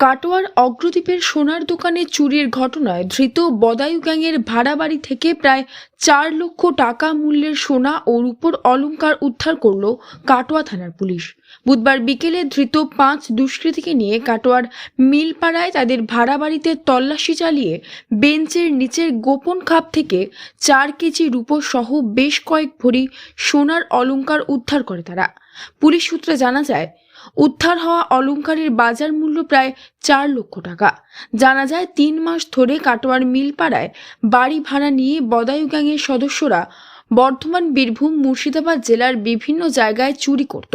কাটোয়ার অগ্রদ্বীপের সোনার দোকানে চুরির ঘটনায় ধৃত বদায়ু গ্যাংয়ের ভাড়া বাড়ি থেকে প্রায় চার লক্ষ টাকা মূল্যের সোনা ও রূপোর অলংকার উদ্ধার করল কাটোয়া থানার পুলিশ। বুধবার বিকেলে ধৃত পাঁচ দুষ্কৃতীকে নিয়ে কাটোয়ার মিলপাড়ায় তাদের ভাড়া বাড়িতে তল্লাশি চালিয়ে বেঞ্চের নিচের গোপন খাপ থেকে চার কেজি রূপো সহ বেশ কয়েক ভরি সোনার অলংকার উদ্ধার করে তারা। পুলিশ সূত্রে জানা যায়, উদ্ধার হওয়া অলংকারের বাজার মূল্য প্রায় চার লক্ষ টাকা। জানা যায় তিন মাস ধরে কাটোয়ার মিলপাড়ায় বাড়ি ভাড়া নিয়ে বদায়ু গ্যাংয়ের সদস্যরা বর্ধমান বীরভূম মুর্শিদাবাদ জেলার বিভিন্ন জায়গায় চুরি করত।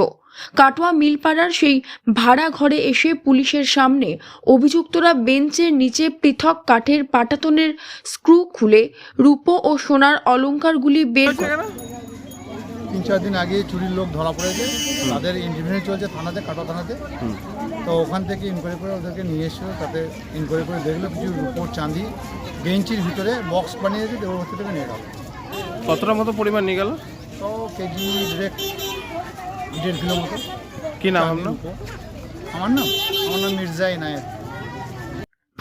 কাটোয়া মিলপাড়ার সেই ভাড়া ঘরে এসে পুলিশের সামনে অভিযুক্তরা বেঞ্চের নিচে পৃথক কাঠের পাটাতনের স্ক্রু খুলে রূপো ও সোনার অলঙ্কারগুলি বের করে তিন চার দিন আগে চুরির লোক ধরা পড়েছে। তাদের ইন্টারভিউ চলছে থানাতে কাটা থানাতে। তো ওখান থেকে ইনকোয়ারি করে ওদেরকে নিয়ে এসেছিল তাতে ইনকোয়ারি করে দেখল কিছু রূপোর চাঁদি বেঞ্চির ভিতরে বক্স বানিয়েছে ওর ভিতর থেকে নিয়ে গেল। কতটা মতো পরিমাণ নিয়ে গেল? তো কেজি ডিরেক্ট দেড় কিলো মতো। কি নাম আপনার। আমার নাম? আমার নাম মির্জাই ইনায়েত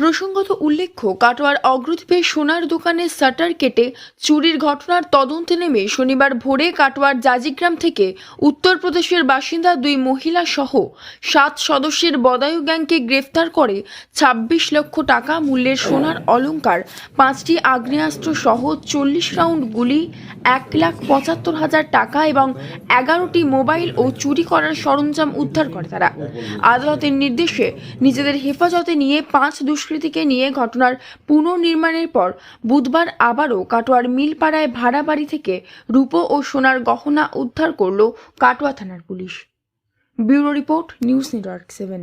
প্রসঙ্গত উল্লেখ্য, কাটোয়ার অগ্রদ্বীপে সোনার দোকানে শাটার কেটে চুরির ঘটনার তদন্তে নেমে শনিবার ভোরে কাটোয়ার জাজিগ্রাম থেকে উত্তরপ্রদেশের বাসিন্দা দুই মহিলা সহ সাত সদস্যের বদায়ু গ্যাংকে গ্রেফতার করে ছাব্বিশ লক্ষ টাকা মূল্যের সোনার অলংকার, পাঁচটি আগ্নেয়াস্ত্র সহ চল্লিশ রাউন্ড গুলি, এক লাখ পঁচাত্তর হাজার টাকা এবং এগারোটি মোবাইল ও চুরি করার সরঞ্জাম উদ্ধার করে তারা। আদালতের নির্দেশে নিজেদের হেফাজতে নিয়ে পাঁচ দুষ্কৃতীকে নিয়ে ঘটনার পুনর্নির্মাণের পর বুধবার আবারও কাটোয়ার মিলপাড়ায় ভাড়া বাড়ি থেকে রূপো ও সোনার গহনা উদ্ধার করল কাটোয়া থানার police. Bureau report, news network seven.